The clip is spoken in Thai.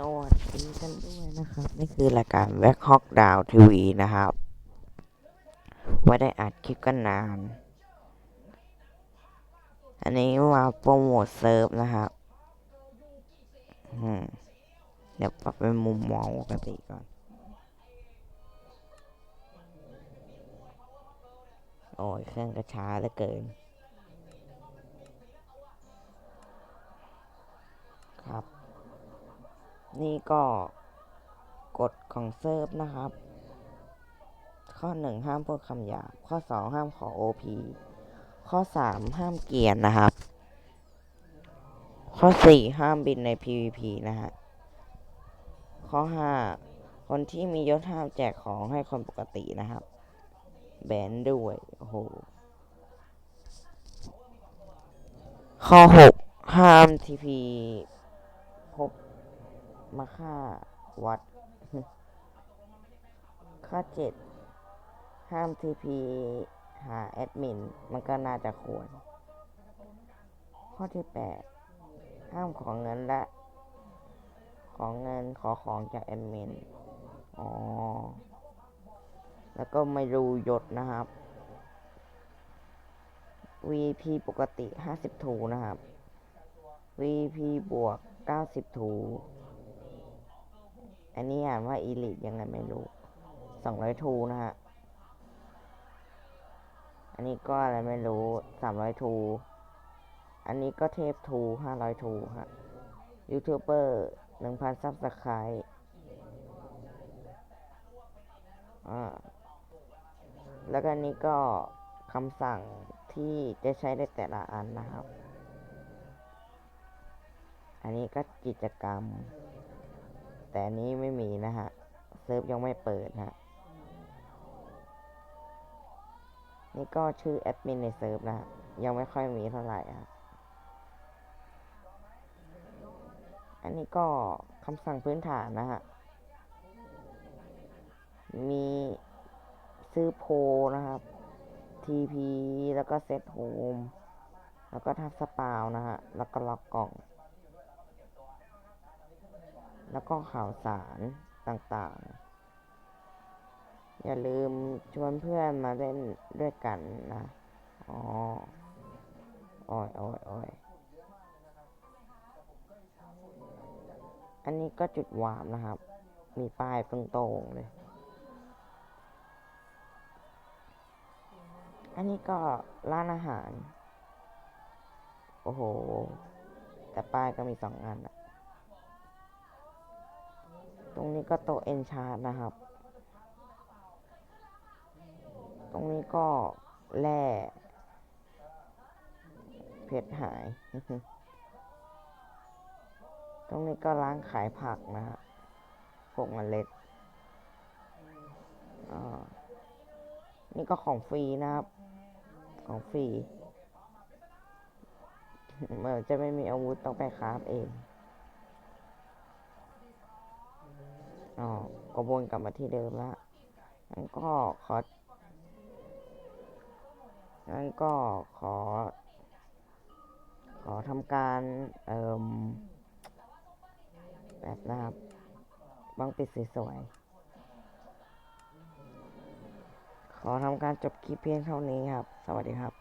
สวัสดีกันด้วยนะครับ นี่คือรายการแว็กฮอกดาวทีวีนะครับไว้ได้อัดคลิปกันนาน อันนี้มาโปรโมทเซิร์ฟนะครับเดี๋ยวปรับเป็นมุมมองปกติก่อน โอ้ยเครื่องกระช้าเหลือเกิน นี่ก็กฎของเซิร์ฟนะครับ ข้อหนึ่งห้ามพูดคำหยาบ ข้อสองห้ามขอ OP ข้อสามห้ามเกียนนะครับ ข้อสี่ห้ามบินใน PVP นะฮะ ข้อห้าคนที่มียศห้ามแจกของให้คนปกตินะครับ แบนด้วย โอ้โห ข้อหกห้าม TP พบ มาฆ่าวัด ข้อเจ็ดห้าม TP หาแอดมิน มันก็น่าจะควร ข้อที่แปดห้ามขอเงินและ ขอเงินขอของจากแอดมิน อ๋อ แล้วก็ไม่รู้ยศนะครับ VP ปกติ 50ทูนะครับ VP บวก 90ทู อันนี้อ่านว่า Elite ยังไงไม่รู้200ทูนะฮะ อันนี้ก็อะไรไม่รู้300ทู อันนี้ก็เทพทู500ทูฮะ ยูทูบเบอร์1,000ซับสไครต์อ่า แล้วก็นนี้ก็คำสั่งที่จะใช้ในแต่ละอันนะครับ อันนี้ก็กิจกรรม แต่อันนี้ไม่มีนะฮะเซิร์ฟยังไม่เปิดฮะนี่ก็ชื่อแอดมินในเซิร์ฟนะยังไม่ค่อยมีเท่าไหร่ฮะอันนี้ก็คำสั่งพื้นฐานนะฮะ มีซื้อโพลนะครับ TP แล้วก็เซตโฮมแล้วก็ทับสปาวนะฮะ แล้วก็ล็อกกล่อง แล้วก็ข่าวสารต่างๆ อย่าลืมชวนเพื่อนมาเล่นด้วยกันนะ อ๋อโอ้ยโอ้ยโอ้ยอันนี้ก็จุดวาร์ปนะครับ มีป้ายตรงๆเลย อันนี้ก็ร้านอาหาร โอ้โห แต่ป้ายก็มีสองอันอะ ตรงนี้ก็โต๊ะเอนชาร์นะครับ ตรงนี้ก็แร่เพชรหาย ตรงนี้ก็ร้านขายผักนะฮะพวกเมล็ดอ่านี่ก็ของฟรีนะครับ ของฟรีเมื่อจะไม่มีอาวุธต้องไปคราฟเอง อ๋อก็วนกลับมาที่เดิมแล้วงั้นก็ของั้นก็ขอ ขอทำการ เอ่มแบบนะครับบ้างปิดสวยๆขอทำการจบคลิปเพียงเท่านี้ครับ สวัสดีครับ